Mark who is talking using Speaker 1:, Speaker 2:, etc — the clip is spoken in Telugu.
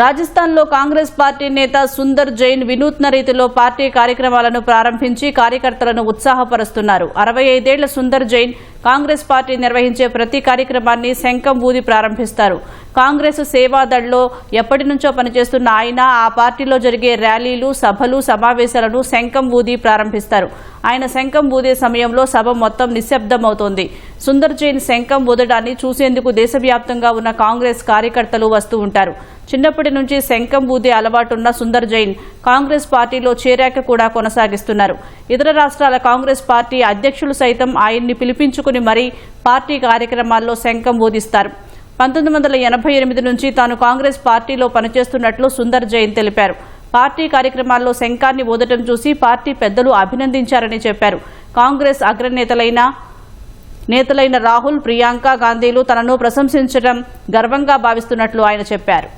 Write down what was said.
Speaker 1: రాజస్థాన్లో కాంగ్రెస్ పార్టీ నేత సుందర్ జైన్ వినూత్న రీతిలో పార్టీ కార్యక్రమాలను ప్రారంభించి కార్యకర్తలను ఉత్సాహపరుస్తున్నారు. అరవై ఐదేళ్ళ సుందర్ జైన్ కాంగ్రెస్ పార్టీ నిర్వహించే ప్రతి కార్యక్రమాన్ని శంఖం ఊది ప్రారంభిస్తారు. కాంగ్రెస్ సేవాదళ్ళో ఎప్పటి నుంచో పనిచేస్తున్న ఆయన ఆ పార్టీలో జరిగే ర్యాలీలు సభలు సమావేశాలను శంఖం ఊది ప్రారంభిస్తారు. ఆయన శంఖం ఊదే సమయంలో సభ మొత్తం నిశ్శబ్దమవుతోంది. సుందర్ జైన్ శంఖం ఊదడాన్ని చూసేందుకు దేశవ్యాప్తంగా ఉన్న కాంగ్రెస్ కార్యకర్తలు వస్తూ ఉంటారు. చిన్నప్పటి నుంచి శంఖం ఊదే అలవాటున్న సుందర్ జైన్ కాంగ్రెస్ పార్టీలో చేరాక కూడా కొనసాగిస్తున్నారు. ఇతర రాష్ట్రాల కాంగ్రెస్ పార్టీ అధ్యక్షులు సైతం ఆయన్ని పిలిపించుకుని మరీ పార్టీ కార్యక్రమాల్లో శంఖం ఊదిస్తారు. పంతొమ్మిది వందల ఎనభై ఎనిమిది నుంచి తాను కాంగ్రెస్ పార్టీలో పనిచేస్తున్నట్లు సుందర్ జైన్ తెలిపారు. పార్టీ కార్యక్రమాల్లో శంఖాన్ని ఊదటం చూసి పార్టీ పెద్దలు అభినందించారని చెప్పారు. కాంగ్రెస్ అగ్రనేతలైన నేతలైన రాహుల్ ప్రియాంక గాంధీలు తనను ప్రశంసించడం గర్వంగా భావిస్తున్నట్లు ఆయన చెప్పారు.